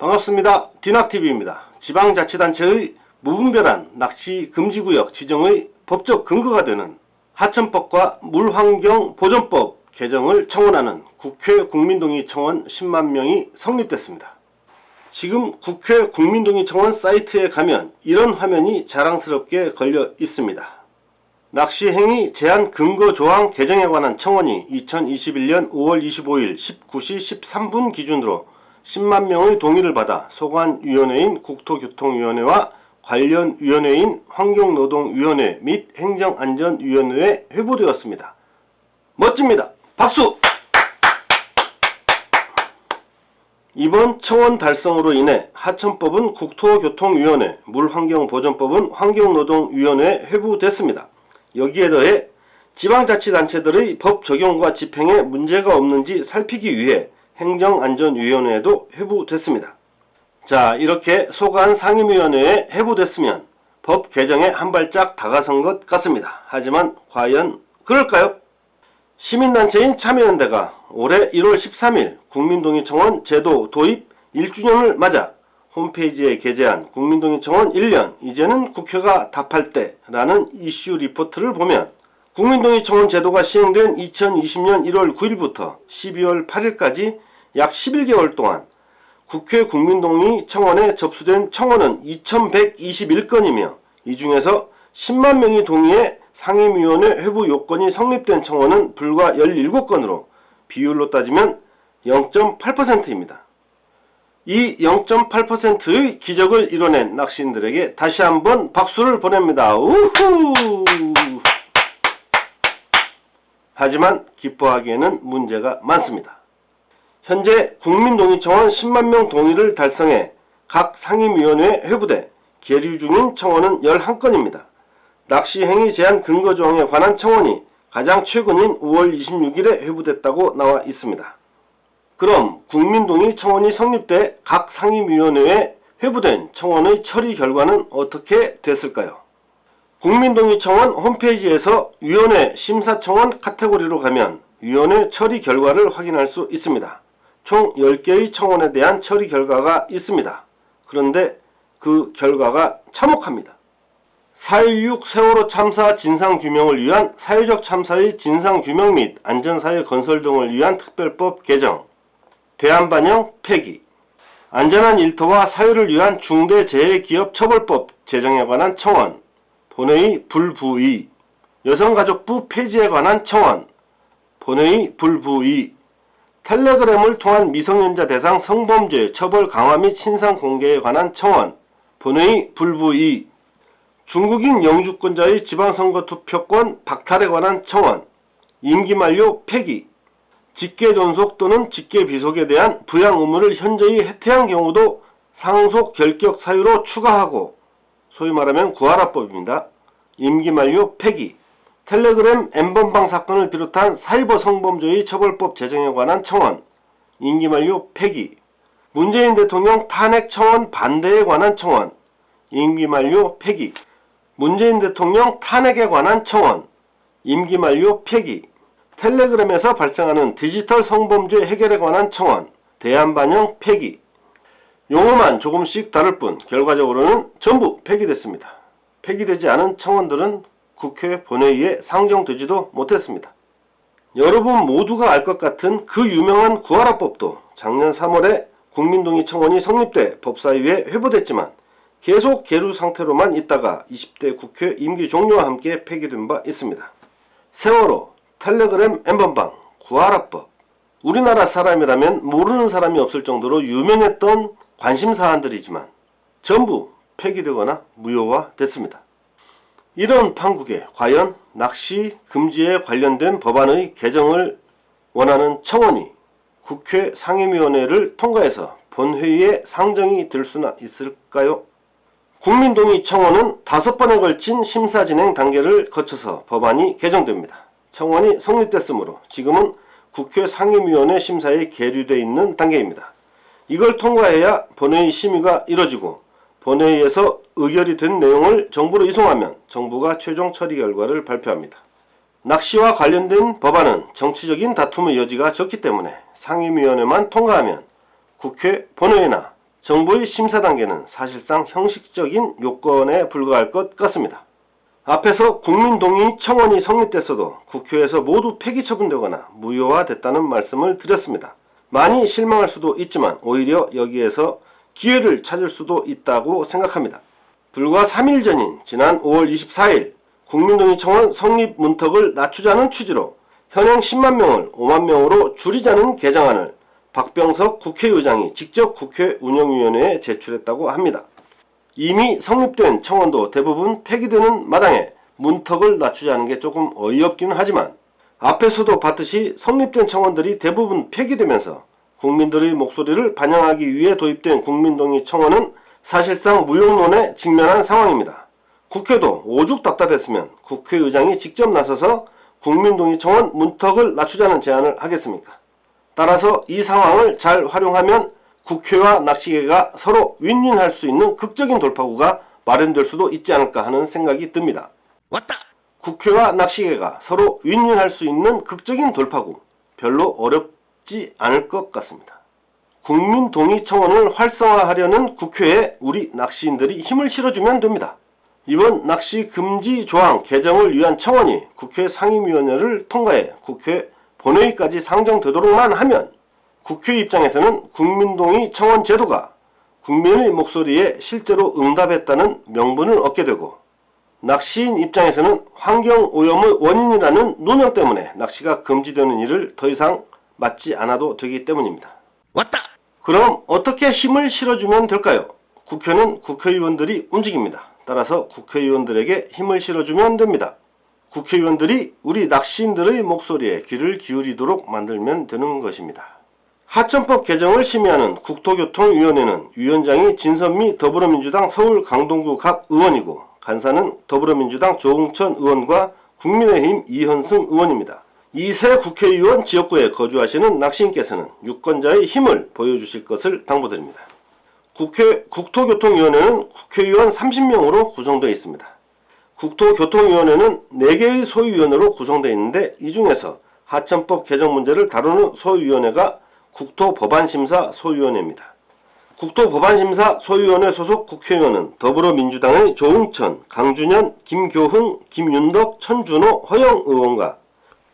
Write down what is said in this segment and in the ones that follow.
반갑습니다. 디낙TV입니다. 지방자치단체의 무분별한 낚시 금지구역 지정의 법적 근거가 되는 하천법과 물환경보존법 개정을 청원하는 국회 국민동의 청원 10만 명이 성립됐습니다. 지금 국회 국민동의 청원 사이트에 가면 이런 화면이 자랑스럽게 걸려 있습니다. 낚시행위 제한 근거 조항 개정에 관한 청원이 2021년 5월 25일 19시 13분 기준으로 10만 명의 동의를 받아 소관위원회인 국토교통위원회와 관련 위원회인 환경노동위원회 및 행정안전위원회에 회부되었습니다. 멋집니다. 박수! 이번 청원 달성으로 인해 하천법은 국토교통위원회, 물환경보존법은 환경노동위원회에 회부됐습니다. 여기에 더해 지방자치단체들의 법 적용과 집행에 문제가 없는지 살피기 위해 행정안전위원회에도 회부됐습니다. 자, 이렇게 소관 상임위원회에 회부됐으면 법 개정에 한 발짝 다가선 것 같습니다. 하지만 과연 그럴까요? 시민단체인 참여연대가 올해 1월 13일 국민동의청원 제도 도입 1주년을 맞아 홈페이지에 게재한 국민동의청원 1년 이제는 국회가 답할 때라는 이슈 리포트를 보면 국민동의청원 제도가 시행된 2020년 1월 9일부터 12월 8일까지 약 11개월 동안 국회 국민동의 청원에 접수된 청원은 2121건이며 이 중에서 10만 명이 동의해 상임위원회 회부 요건이 성립된 청원은 불과 17건으로 비율로 따지면 0.8%입니다. 이 0.8%의 기적을 이뤄낸 낚시인들에게 다시 한번 박수를 보냅니다. 우후! 하지만 기뻐하기에는 문제가 많습니다. 현재 국민동의청원 10만 명 동의를 달성해 각 상임위원회에 회부돼 계류 중인 청원은 11건입니다. 낚시 행위 제한 근거 조항에 관한 청원이 가장 최근인 5월 26일에 회부됐다고 나와 있습니다. 그럼 국민동의 청원이 성립돼 각 상임위원회에 회부된 청원의 처리 결과는 어떻게 됐을까요? 국민동의 청원 홈페이지에서 위원회 심사 청원 카테고리로 가면 위원회 처리 결과를 확인할 수 있습니다. 총 10개의 청원에 대한 처리 결과가 있습니다. 그런데 그 결과가 참혹합니다. 4.16 세월호 참사 진상규명을 위한 사회적 참사의 진상규명 및 안전사회 건설 등을 위한 특별법 개정, 대한반영 폐기, 안전한 일터와 사회를 위한 중대재해기업처벌법 제정에 관한 청원, 본회의 불부의, 여성가족부 폐지에 관한 청원, 본회의 불부의, 텔레그램을 통한 미성년자 대상 성범죄 처벌 강화 및 신상 공개에 관한 청원, 본회의 불부의, 중국인 영주권자의 지방선거 투표권 박탈에 관한 청원, 임기 만료 폐기, 직계 존속 또는 직계 비속에 대한 부양 의무를 현저히 해태한 경우도 상속 결격 사유로 추가하고 소위 말하면 구하라법입니다. 임기 만료 폐기, 텔레그램 엠번방 사건을 비롯한 사이버 성범죄의 처벌법 제정에 관한 청원, 임기 만료 폐기, 문재인 대통령 탄핵 청원 반대에 관한 청원, 임기 만료 폐기, 문재인 대통령 탄핵에 관한 청원, 임기 만료 폐기, 텔레그램에서 발생하는 디지털 성범죄 해결에 관한 청원, 대안 반영 폐기. 용어만 조금씩 다를 뿐 결과적으로는 전부 폐기됐습니다. 폐기되지 않은 청원들은 국회 본회의에 상정되지도 못했습니다. 여러분 모두가 알 것 같은 그 유명한 구하라법도 작년 3월에 국민동의 청원이 성립돼 법사위에 회부됐지만 계속 계류 상태로만 있다가 20대 국회 임기 종료와 함께 폐기된 바 있습니다. 세월호, 텔레그램 엠번방, 구하라법. 우리나라 사람이라면 모르는 사람이 없을 정도로 유명했던 관심 사안들이지만 전부 폐기되거나 무효화됐습니다. 이런 판국에 과연 낚시 금지에 관련된 법안의 개정을 원하는 청원이 국회 상임위원회를 통과해서 본회의에 상정이 될 수나 있을까요? 국민동의 청원은 다섯 번에 걸친 심사 진행 단계를 거쳐서 법안이 개정됩니다. 청원이 성립됐으므로 지금은 국회 상임위원회 심사에 계류되어 있는 단계입니다. 이걸 통과해야 본회의 심의가 이뤄지고 본회의에서 의결이 된 내용을 정부로 이송하면 정부가 최종 처리 결과를 발표합니다. 낚시와 관련된 법안은 정치적인 다툼의 여지가 적기 때문에 상임위원회만 통과하면 국회 본회의나 정부의 심사 단계는 사실상 형식적인 요건에 불과할 것 같습니다. 앞에서 국민동의 청원이 성립됐어도 국회에서 모두 폐기 처분되거나 무효화됐다는 말씀을 드렸습니다. 많이 실망할 수도 있지만 오히려 여기에서 기회를 찾을 수도 있다고 생각합니다. 불과 3일 전인 지난 5월 24일 국민동의 청원 성립 문턱을 낮추자는 취지로 현행 10만 명을 5만 명으로 줄이자는 개정안을 박병석 국회의장이 직접 국회 운영위원회에 제출했다고 합니다. 이미 성립된 청원도 대부분 폐기되는 마당에 문턱을 낮추자는 게 조금 어이없기는 하지만 앞에서도 봤듯이 성립된 청원들이 대부분 폐기되면서 국민들의 목소리를 반영하기 위해 도입된 국민동의 청원은 사실상 무용론에 직면한 상황입니다. 국회도 오죽 답답했으면 국회의장이 직접 나서서 국민동의 청원 문턱을 낮추자는 제안을 하겠습니까? 따라서 이 상황을 잘 활용하면 국회와 낚시개가 서로 윈윈할 수 있는 극적인 돌파구가 마련될 수도 있지 않을까 하는 생각이 듭니다. 왔다. 국회와 낚시개가 서로 윈윈할 수 있는 극적인 돌파구 별로 어렵 지 않을 것 같습니다. 국민 동의 청원을 활성화하려는 국회에 우리 낚시인들이 힘을 실어주면 됩니다. 이번 낚시 금지 조항 개정을 위한 청원이 국회 상임위원회를 통과해 국회 본회의까지 상정되도록만 하면 국회 입장에서는 국민동의 청원 제도가 국민의 목소리에 실제로 응답했다는 명분을 얻게 되고 낚시인 입장에서는 환경 오염의 원인이라는 누명 때문에 낚시가 금지되는 일을 더 이상 맞지 않아도 되기 때문입니다. 왔다. 그럼 어떻게 힘을 실어주면 될까요? 국회는 국회의원들이 움직입니다. 따라서 국회의원들에게 힘을 실어주면 됩니다. 국회의원들이 우리 낚시인들의 목소리에 귀를 기울이도록 만들면 되는 것입니다. 하천법 개정을 심의하는 국토교통위원회는 위원장이 진선미 더불어민주당 서울 강동구 갑 의원이고 간사는 더불어민주당 조홍천 의원과 국민의힘 이현승 의원입니다. 이세 국회의원 지역구에 거주하시는 낚시인께서는 유권자의 힘을 보여주실 것을 당부드립니다. 국회 국토교통위원회는 국회의원 30명으로 구성되어 있습니다. 국토교통위원회는 4개의 소위원회로 구성되어 있는데 이 중에서 하천법 개정 문제를 다루는 소위원회가 국토법안심사 소위원회입니다. 국토법안심사 소위원회 소속 국회의원은 더불어민주당의 조웅천, 강준현, 김교흥, 김윤덕, 천준호, 허영 의원과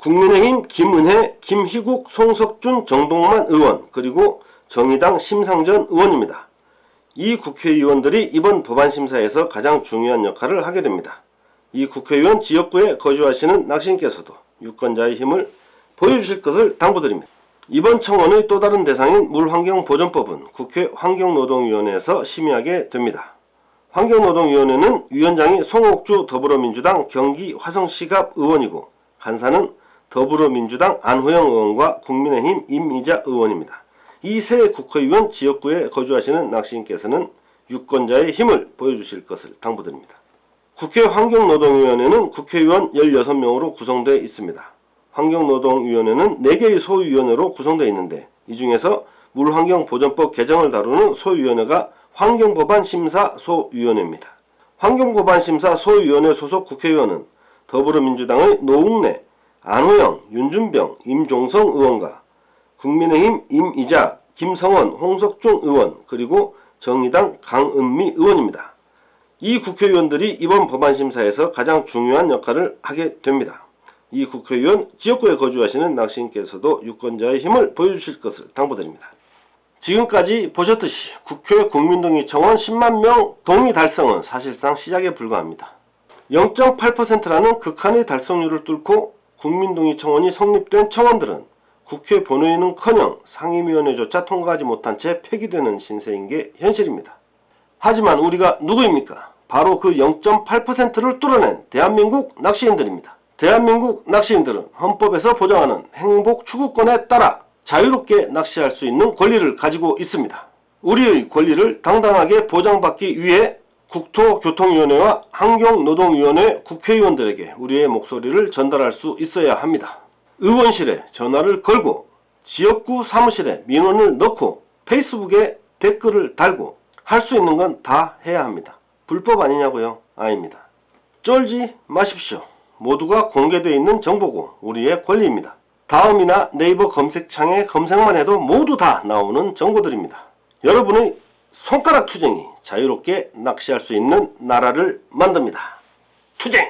국민의힘 김은혜, 김희국, 송석준, 정동만 의원 그리고 정의당 심상전 의원입니다. 이 국회의원들이 이번 법안 심사에서 가장 중요한 역할을 하게 됩니다. 이 국회의원 지역구에 거주하시는 낚시인께서도 유권자의 힘을 보여주실 것을 당부드립니다. 이번 청원의 또 다른 대상인 물환경보전법은 국회 환경노동위원회에서 심의하게 됩니다. 환경노동위원회는 위원장이 송옥주 더불어민주당 경기 화성시갑 의원이고 간사는 더불어민주당 안호영 의원과 국민의힘 임이자 의원입니다. 이 세 국회의원 지역구에 거주하시는 낚시인께서는 유권자의 힘을 보여주실 것을 당부드립니다. 국회 환경노동위원회는 국회의원 16명으로 구성되어 있습니다. 환경노동위원회는 4개의 소위원회로 구성되어 있는데 이 중에서 물환경보전법 개정을 다루는 소위원회가 환경법안 심사 소위원회입니다. 환경법안 심사 소위원회 소속 국회의원은 더불어민주당의 노웅래, 안호영, 윤준병, 임종성 의원과 국민의힘 임이자, 김성원, 홍석중 의원 그리고 정의당 강은미 의원입니다. 이 국회의원들이 이번 법안 심사에서 가장 중요한 역할을 하게 됩니다. 이 국회의원 지역구에 거주하시는 낚시인께서도 유권자의 힘을 보여주실 것을 당부드립니다. 지금까지 보셨듯이 국회 국민동의 청원 10만 명 동의 달성은 사실상 시작에 불과합니다. 0.8%라는 극한의 달성률을 뚫고 국민동의 청원이 성립된 청원들은 국회 본회의는커녕 상임위원회조차 통과하지 못한 채 폐기되는 신세인 게 현실입니다. 하지만 우리가 누구입니까? 바로 그 0.8%를 뚫어낸 대한민국 낚시인들입니다. 대한민국 낚시인들은 헌법에서 보장하는 행복 추구권에 따라 자유롭게 낚시할 수 있는 권리를 가지고 있습니다. 우리의 권리를 당당하게 보장받기 위해 국토교통위원회와 환경노동위원회 국회의원들에게 우리의 목소리를 전달할 수 있어야 합니다. 의원실에 전화를 걸고 지역구 사무실에 민원을 넣고 페이스북에 댓글을 달고 할 수 있는 건 다 해야 합니다. 불법 아니냐고요? 아닙니다. 쫄지 마십시오. 모두가 공개되어 있는 정보고 우리의 권리입니다. 다음이나 네이버 검색창에 검색만 해도 모두 다 나오는 정보들입니다. 여러분의 손가락 투쟁이 자유롭게 낚시할 수 있는 나라를 만듭니다. 투쟁!